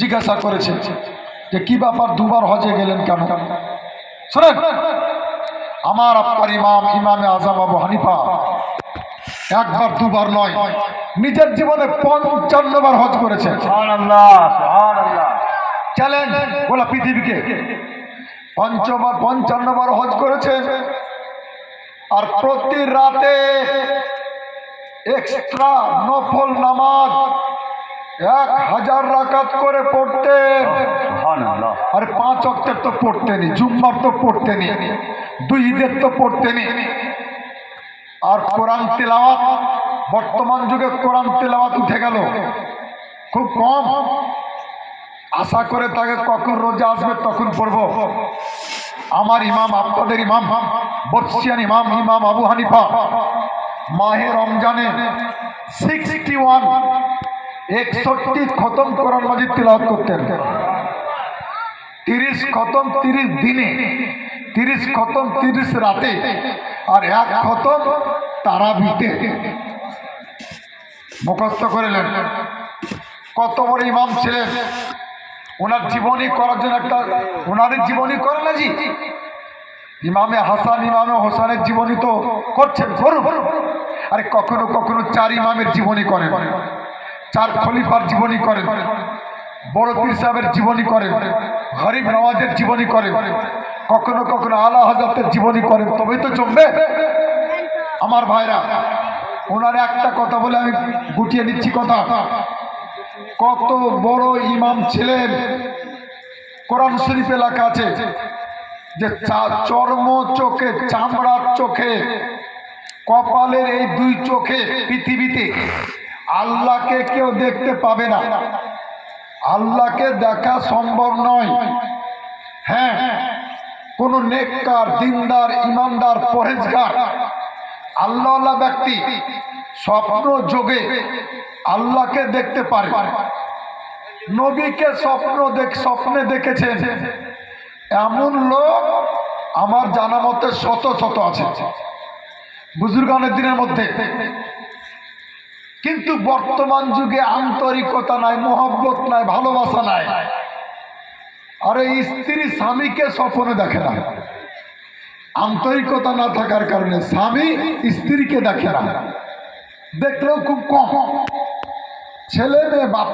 জিজ্ঞাসা করেছে যে কি ব্যাপার দুবার হজে গেলেন কেন? শোনেন আমার আপনার ইমাম ইমামে আজম আবু হানিফা একবার দুবার নয় নিজের জীবনে পঞ্চান্ন বার হজ করেছে। চ্যালেঞ্জ বলা পৃথিবীকে। পঞ্চবার পঞ্চান্ন বার হজ করেছেন আর প্রতি রাতে এক্সট্রা নফল নামাজ এক হাজার রাকাত করে সুবহানাল্লাহ। আরে পাঁচ অক্টের তো পড়তেনি জুম্মার তো পড়তেনি দুই ঈদের তো পড়তেনি। আর কোরআন তেলাওয়াত বর্তমান যুগে কোরআন তেলাওয়াত উঠে গেল। খুব কম। আশা করে তাকে কখন রোজা আসবে তখন পড়ব। আমার ইমাম আপনাদের ইমাম বর্ষিয়ান ইমাম ইমাম আবু হানিফা মাহে রমজানে সিক্সটি ওয়ান একষট্টি খতম কোরআন মাজিদ তেলাওয়াত করতেন। তিরিশ খতম তিরিশ দিনে, তিরিশ খতম তিরিশ রাতে, আর এক খতম তারাবিতে। মুখস্থ করিলেন। কত বড় ইমাম ছিলেন? ওনার জীবনী করার জন্য একটা ওনাদের জীবনী করে না জি? ইমামে হাসান, ইমামে হোসানের জীবনী তো করছেন আরে কখনো কখনো চার ইমামের জীবনী করেন। চার খলিফার জীবনী করেন বড় পীর সাহেবের জীবনী করেন গরিব নওয়াজের জীবনী করেন কখনো কখনো আলা হাজাতের জীবনী করেন তবেই তো চলবে আমার ভাইরা, ওনার একটা কথা বলে আমি গুটিয়ে নিচ্ছি কথা। কত বড় ইমাম ছিলেন, কোরআন শরীফ এলাকা আছে যে চর্ম চোখে, চামড়ার চোখে, কপালের এই দুই চোখে, পৃথিবীতে আল্লাহকে কেউ দেখতে পাবে না। আল্লাহকে দেখা সম্ভব নয়। হ্যাঁ কোন নেককার, দিনদার, ইমানদার পরেজগার আল্লাহ ব্যক্তি স্বপ্ন যোগে আল্লাহকে দেখতে পারে। নবীকে স্বপ্ন দেখ, স্বপ্নে দেখেছেন। এমন লোক আমার জানা মতে শত শত আছে। বুজুর্গানের দিনের মধ্যে কিন্তু বর্তমান যুগে আন্তরিকতা নাই, মোহব্বত নাই, ভালোবাসা নাই। আরে স্ত্রী স্বামীকে স্বপ্নে দেখে না। আন্তরিকতা না থাকার কারণে স্বামী স্ত্রীকে দেখে না। দেখলেও খুব কম। ছেলে মেয়ে বাপ